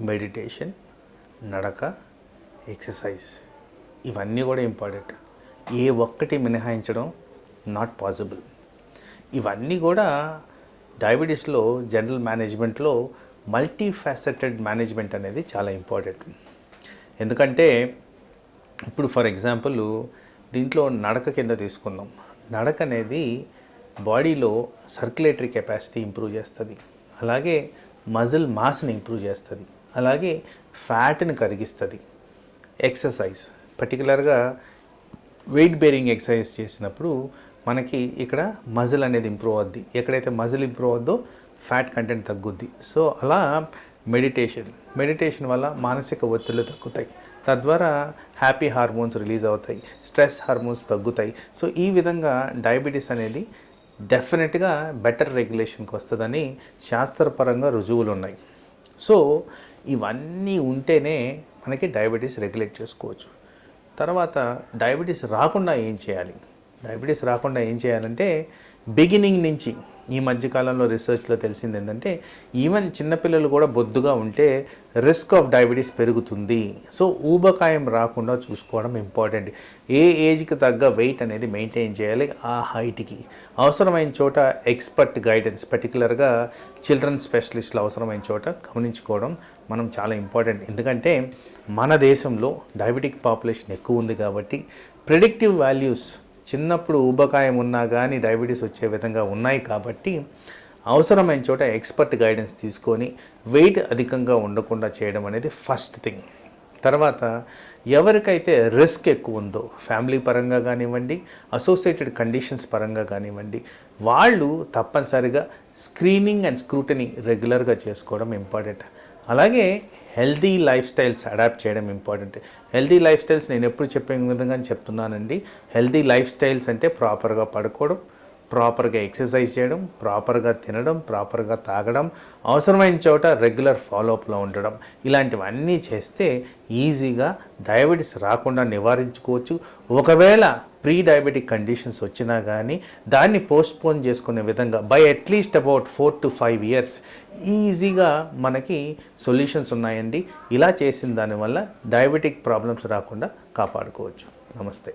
Meditation నడక exercise ఇవన్నీ కూడా ఇంపార్టెంట్. ఏ ఒక్కటి మినహాయించడం నాట్ పాసిబుల్. ఇవన్నీ కూడా డయాబెటీస్లో జనరల్ మేనేజ్మెంట్లో మల్టీ ఫ్యాసెటెడ్ మేనేజ్మెంట్ అనేది చాలా ఇంపార్టెంట్. ఎందుకంటే ఇప్పుడు ఫర్ ఎగ్జాంపుల్ దీంట్లో నడక కింద తీసుకుందాం. నడక అనేది బాడీలో సర్క్యులేటరీ కెపాసిటీ ఇంప్రూవ్ చేస్తుంది. అలాగే మజిల్ మాస్ని ఇంప్రూవ్ చేస్తుంది. అలాగే ఫ్యాట్ని కరిగిస్తుంది. ఎక్సర్సైజ్ పర్టికులర్గా వెయిట్ బేరింగ్ ఎక్సర్సైజ్ చేసినప్పుడు మనకి ఇక్కడ మజిల్ అనేది ఇంప్రూవ్ అవుద్ది. ఎక్కడైతే మజిల్ ఇంప్రూవ్ అవుద్దో ఫ్యాట్ కంటెంట్ తగ్గుద్ది. సో అలా మెడిటేషన్ మెడిటేషన్ వల్ల మానసిక ఒత్తిళ్ళు తగ్గుతాయి. తద్వారా హ్యాపీ హార్మోన్స్ రిలీజ్ అవుతాయి. స్ట్రెస్ హార్మోన్స్ తగ్గుతాయి. సో ఈ విధంగా డయాబెటీస్ అనేది డెఫినెట్గా బెటర్ రెగ్యులేషన్కి వస్తుందని శాస్త్రపరంగా రుజువులు ఉన్నాయి సో ఇవన్నీ ఉంటేనే మనకి డయాబెటీస్ రెగ్యులేట్ చేసుకోవచ్చు. తర్వాత డయాబెటీస్ రాకుండా ఏం చేయాలి? డయాబెటీస్ రాకుండా ఏం చేయాలంటే బిగినింగ్ నుంచి ఈ మధ్యకాలంలో రీసెర్చ్లో తెలిసింది ఏంటంటే ఈవెన్ చిన్నపిల్లలు కూడా బొద్దుగా ఉంటే రిస్క్ ఆఫ్ డయాబెటీస్ పెరుగుతుంది. సో ఊబకాయం రాకుండా చూసుకోవడం ఇంపార్టెంట్. ఏ ఏజ్కి తగ్గ వెయిట్ అనేది మెయింటైన్ చేయాలి ఆ హైట్కి. అవసరమైన చోట ఎక్స్పర్ట్ గైడెన్స్ పర్టికులర్గా చిల్డ్రన్ స్పెషలిస్ట్లు అవసరమైన చోట గమనించుకోవడం మనం చాలా ఇంపార్టెంట్. ఎందుకంటే మన దేశంలో డయాబెటిక్ పాపులేషన్ ఎక్కువ ఉంది కాబట్టి ప్రిడిక్టివ్ వాల్యూస్ చిన్నప్పుడు ఊబకాయం ఉన్నా కానీ డయాబెటీస్ వచ్చే విధంగా ఉన్నాయి కాబట్టి అవసరమైన చోట ఎక్స్పర్ట్ గైడెన్స్ తీసుకొని వెయిట్ అధికంగా ఉండకుండా చేయడం అనేది ఫస్ట్ థింగ్. తర్వాత ఎవరికైతే రిస్క్ ఎక్కువ ఉందో ఫ్యామిలీ పరంగా కానివ్వండి అసోసియేటెడ్ కండిషన్స్ పరంగా కానివ్వండి వాళ్ళు తప్పనిసరిగా స్క్రీనింగ్ అండ్ స్క్రూటనీ రెగ్యులర్గా చేసుకోవడం ఇంపార్టెంట్. అలాగే హెల్దీ లైఫ్ స్టైల్స్ అడాప్ట్ చేయడం ఇంపార్టెంట్. హెల్దీ లైఫ్ స్టైల్స్ నేను ఎప్పుడు చెప్పే విధంగా చెప్తున్నానండి. హెల్దీ లైఫ్ స్టైల్స్ అంటే ప్రాపర్గా పడుకోవడం ప్రాపర్గా ఎక్సర్సైజ్ చేయడం ప్రాపర్గా తినడం ప్రాపర్గా తాగడం అవసరమైన చోట రెగ్యులర్ ఫాలోఅప్లో ఉండడం. ఇలాంటివన్నీ చేస్తే ఈజీగా డయాబెటీస్ రాకుండా నివారించుకోవచ్చు. ఒకవేళ ప్రీ డయాబెటిక్ కండిషన్స్ వచ్చినా కానీ దాన్ని పోస్ట్పోన్ చేసుకునే విధంగా by at least about four to five years ఈజీగా మనకి సొల్యూషన్స్ ఉన్నాయండి. ఇలా చేసిన దానివల్ల డయాబెటిక్ ప్రాబ్లమ్స్ రాకుండా కాపాడుకోవచ్చు. నమస్తే.